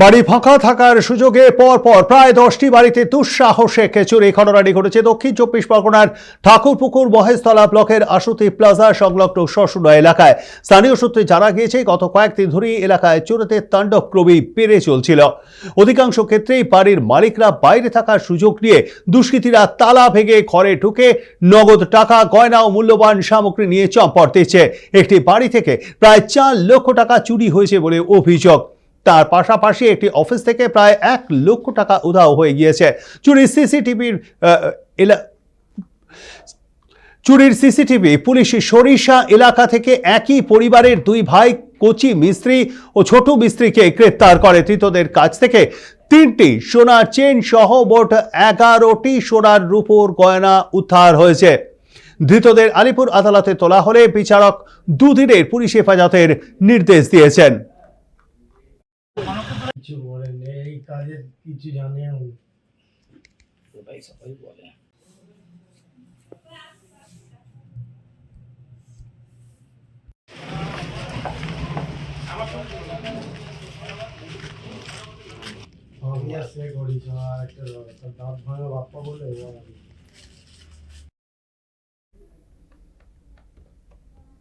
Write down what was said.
বাড়ি ফাঁকা থাকার সুযোগে পর পর প্রায় দশটি বাড়িতে দুঃসাহসে চুরি ঘটনাটি ঘটেছে। দক্ষিণ চব্বিশ পরগনার ঠাকুরপুকুর মহেশতলা ব্লকের আশুতি প্লাজা সংলগ্ন শশুরা এলাকায়। স্থানীয় সূত্রে জানা গিয়েছে, গত কয়েকদিন ধরেই এলাকায় চোরদের তাণ্ডব ক্রমেই বেড়ে চলছিল। অধিকাংশ ক্ষেত্রেই বাড়ির মালিকরা বাইরে থাকার সুযোগ নিয়ে দুষ্কৃতীরা তালা ভেঙে ঘরে ঢুকে নগদ টাকা, গয়না ও মূল্যবান সামগ্রী নিয়ে চম্পট দিচ্ছে। একটি বাড়ি থেকে প্রায় চার লক্ষ টাকা চুরি হয়েছে বলে অভিযোগ। তার পাশাপাশি একটি অফিস থেকে প্রায় এক লক্ষ টাকা উধাও হয়ে গিয়েছে। চুরির সিসিটিভির এলা, চুরির সিসিটিভি, পুলিশ সরিষা এলাকা থেকে একই পরিবারের দুই ভাই, কোচি মিস্ত্রি ও ছোট মিস্ত্রিকে গ্রেপ্তার করে। ধৃতদের কাছ থেকে তিনটি সোনার চেন সহ মোট এগারোটি সোনার রূপোর গয়না উদ্ধার হয়েছে। ধৃতদের আলিপুর আদালতে তোলা হলে বিচারক দুদিনের পুলিশ হেফাজতের নির্দেশ দিয়েছেন। কিছু বলেন এই কাজের কিছু জানেন সবাই সবাই বলে আমি আর সে করিস আর একটা তার দাঁত ভাঙা বাপ্পা বলে ও আর কি।